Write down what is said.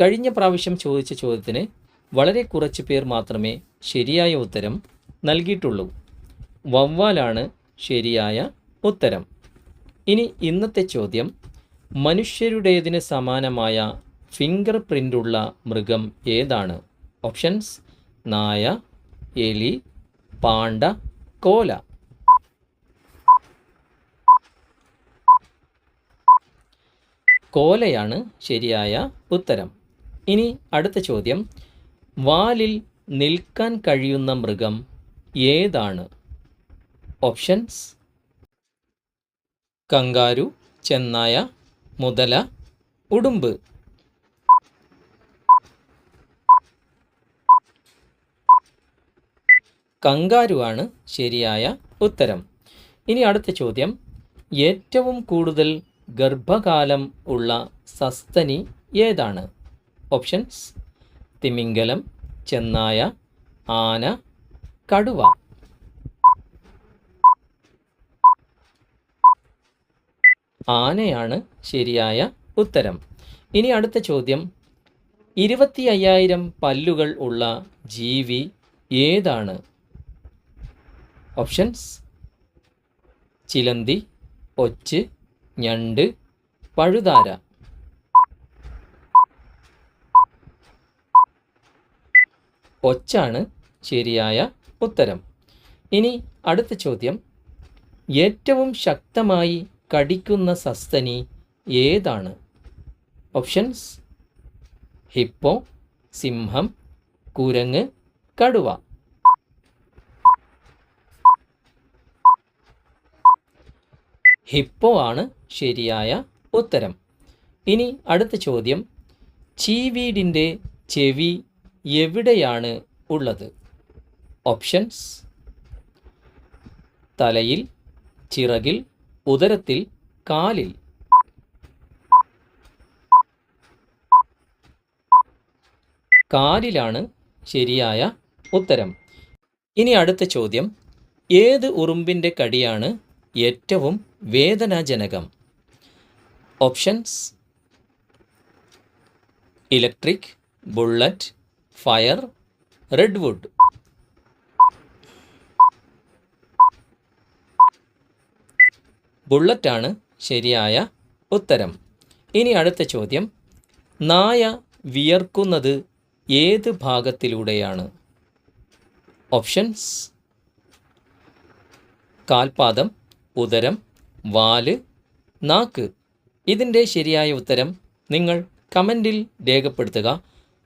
കഴിഞ്ഞ പ്രാവശ്യം ചോദിച്ച ചോദ്യത്തിന് വളരെ കുറച്ച് പേർ മാത്രമേ ശരിയായ ഉത്തരം നൽകിയിട്ടുള്ളൂ. വവ്വാലാണ് ശരിയായ ഉത്തരം. ഇനി ഇന്നത്തെ ചോദ്യം മനുഷ്യരുടേതിന് സമാനമായ ഫിംഗർ പ്രിന്റുള്ള മൃഗം ഏതാണ്? ഓപ്ഷൻസ് നായ എലി പാണ്ട കോല. കോലയാണ് ശരിയായ ഉത്തരം. ഇനി അടുത്ത ചോദ്യം. വാലിൽ നിൽക്കാൻ കഴിയുന്ന മൃഗം ഏതാണ്? ഓപ്ഷൻസ്. കങ്കാരു ചെന്നായ മുതല ഉടുമ്പ്. കങ്കാരുവാണ് ശരിയായ ഉത്തരം. ഇനി അടുത്ത ചോദ്യം. ഏറ്റവും കൂടുതൽ ഗർഭകാലം ഉള്ള സസ്തനി ഏതാണ്? ഓപ്ഷൻസ് തിമിംഗലം ചെന്നായ ആന കടുവ. ആനയാണ് ശരിയായ ഉത്തരം. ഇനി അടുത്ത ചോദ്യം. ഇരുപത്തി അയ്യായിരം പല്ലുകൾ ഉള്ള ജീവി ഏതാണ്? ഓപ്ഷൻസ് ചിലന്തി ഒച്ച് ഞണ്ട് പഴുതാര. ഒച്ചാണ് ശരിയായ ഉത്തരം. ഇനി അടുത്ത ചോദ്യം. ഏറ്റവും ശക്തമായി കടിക്കുന്ന സസ്തനി ഏതാണ്? ഓപ്ഷൻസ്. ഹിപ്പോ സിംഹം കുരങ്ങ് കടുവ. ഹിപ്പോ ആണ് ശരിയായ ഉത്തരം. ഇനി അടുത്ത ചോദ്യം. ചീവീടിന്റെ ചെവി എവിടെയാണ് ഉള്ളത്? ഓപ്ഷൻസ് തലയിൽ ചിറകിൽ ഉദരത്തിൽ കാലിൽ. കാലിലാണ് ശരിയായ ഉത്തരം. ഇനി അടുത്ത ചോദ്യം. ഏത് ഉറുമ്പിന്റെ കടിയാണ് ഏറ്റവും വേദനാജനകം? Options electric bullet fire redwood ബുള്ളറ്റാണ് ശരിയായ ഉത്തരം. ഇനി അടുത്ത ചോദ്യം. നായ വിയർക്കുന്നത് ഏത് ഭാഗത്തിലൂടെയാണ്? ഓപ്ഷൻസ്. കാൽപാദം ഉദരം വാൽ നാക്ക്. ഇതിന്റെ ശരിയായ ഉത്തരം നിങ്ങൾ കമന്റിൽ രേഖപ്പെടുത്തുക.